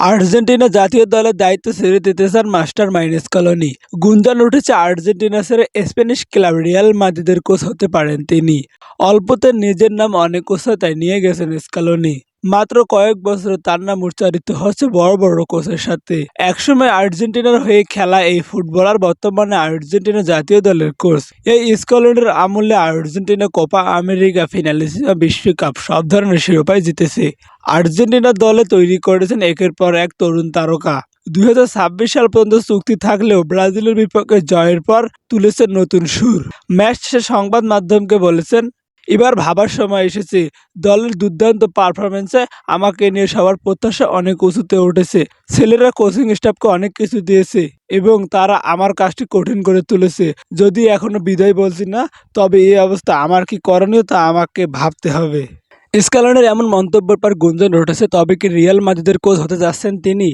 Argentina জাতীয় দলের দায়িত্ব ছেড়ে দিতে চান মাস্টার মাইনেস কলোনি। গুঞ্জন উঠেছে আর্জেন্টিনা ছেড়ে স্প্যানিশ ক্লাব রিয়াল মাদিদের কোচ হতে পারেন তিনি। অল্পতে নিজের নাম অনেক উচ্চতায় নিয়ে গেছেন স্কালোনি। মাত্র কয়েক বছরে তার নাম উচ্চারিত হচ্ছে বড় বড় কোচের সাথে। একসময় আর্জেন্টিনার হয়ে খেলা এই ফুটবলার বর্তমানে আর্জেন্টিনা জাতীয় দলের কোচ। এই স্কলনের আমলে আর্জেন্টিনা কোপা আমেরিকা ফিনালিসিমা বিশ্বকাপ সব ধরনের শিরোপায় জিতেছে। আর্জেন্টিনা দলে তৈরি করেছেন একের পর এক তরুণ তারকা। দুই হাজার ছাব্বিশ সাল পর্যন্ত চুক্তি থাকলেও ব্রাজিলের বিপক্ষে জয়ের পর তুলেছেন নতুন সুর। ম্যাচ সংবাদ মাধ্যমকে বলেছেন এবার ভাবার সময় এসেছে। দলের দুর্দান্ত পারফরমেন্সে আমাকে নিয়ে সবার প্রত্যাশা অনেক উঁচুতে উঠেছে। ছেলেরা কোচিং স্টাফকে অনেক কিছু দিয়েছে এবং তারা আমার কাজটি কঠিন করে তুলেছে। যদি এখনও বিদায় বলছি না, তবে এই অবস্থা আমার কি করণীয় তা আমাকে ভাবতে হবে। স্কালনের এমন মন্তব্যের পর গুঞ্জন উঠেছে, তবে কি রিয়াল মাদ্রিদের কোচ হতে যাচ্ছেন তিনি?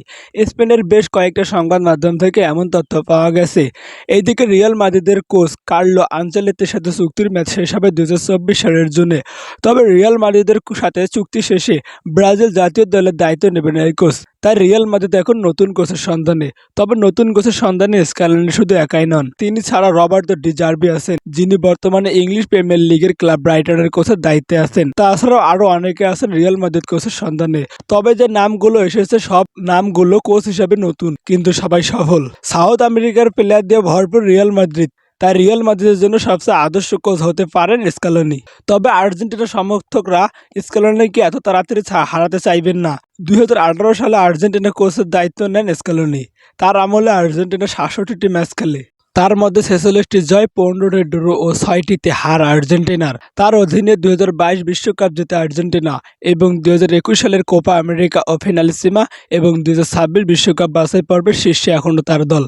স্পেনের বেশ কয়েকটা সংবাদ মাধ্যম থেকে এমন তথ্য পাওয়া গেছে। এইদিকে রিয়াল মাদ্রিদের কোচ কার্লো আঞ্চলেতের সাথে চুক্তির ম্যাচ শেষ হবে দু হাজার চব্বিশ সালের জুনে। তবে রিয়াল মাদ্রিদের সাথে চুক্তি শেষে ব্রাজিল জাতীয় দলের দায়িত্ব নেবেন এই কোচ। তাই রিয়াল মাদ্রিদ এখন নতুন কোচের সন্ধানে। তবে নতুন কোচের সন্ধানে স্কালনি শুধু একাই নন, তিনি ছাড়া রবার্তো ডিজার্বি আছেন, যিনি বর্তমানে ইংলিশ প্রিমিয়ার লিগের ক্লাব ব্রাইটনের কোচের দায়িত্বে আছেন। তাছাড়াও আরও অনেকে আছেন রিয়াল মাদ্রিদ কোচের সন্ধানে। তবে যে নামগুলো এসেছে, সব নামগুলো কোচ হিসাবে নতুন, কিন্তু সবাই সফল। সাউথ আমেরিকার প্লেয়ার দিয়ে ভরপুর রিয়াল মাদ্রিদ তাই রিয়াল মাদ্রিদের জন্য সবচেয়ে আদর্শ কোচ হতে পারেন স্কালোনি তবে আর্জেন্টিনার সমর্থকরা স্কালোনিকে এত তাড়াতাড়ি হারাতে চাইবেন না। দুই হাজার আঠারো সালে আর্জেন্টিনা কোচের দায়িত্ব নেন স্কালোনি তার আমলে আর্জেন্টিনা সাতষট্টিটি ম্যাচ খেলে। তার মধ্যে ছেচল্লিশটি জয়, পনেরোটি ড্র ও ছয়টিতে হার আর্জেন্টিনার। তার অধীনে দুই বিশ্বকাপ জিতে আর্জেন্টিনা এবং দু হাজার একুশ সালের কোপা আমেরিকা ও ফিনালিসিমা এবং দুই বিশ্বকাপ বাছাই পর্বের শীর্ষে এখনও তার দল।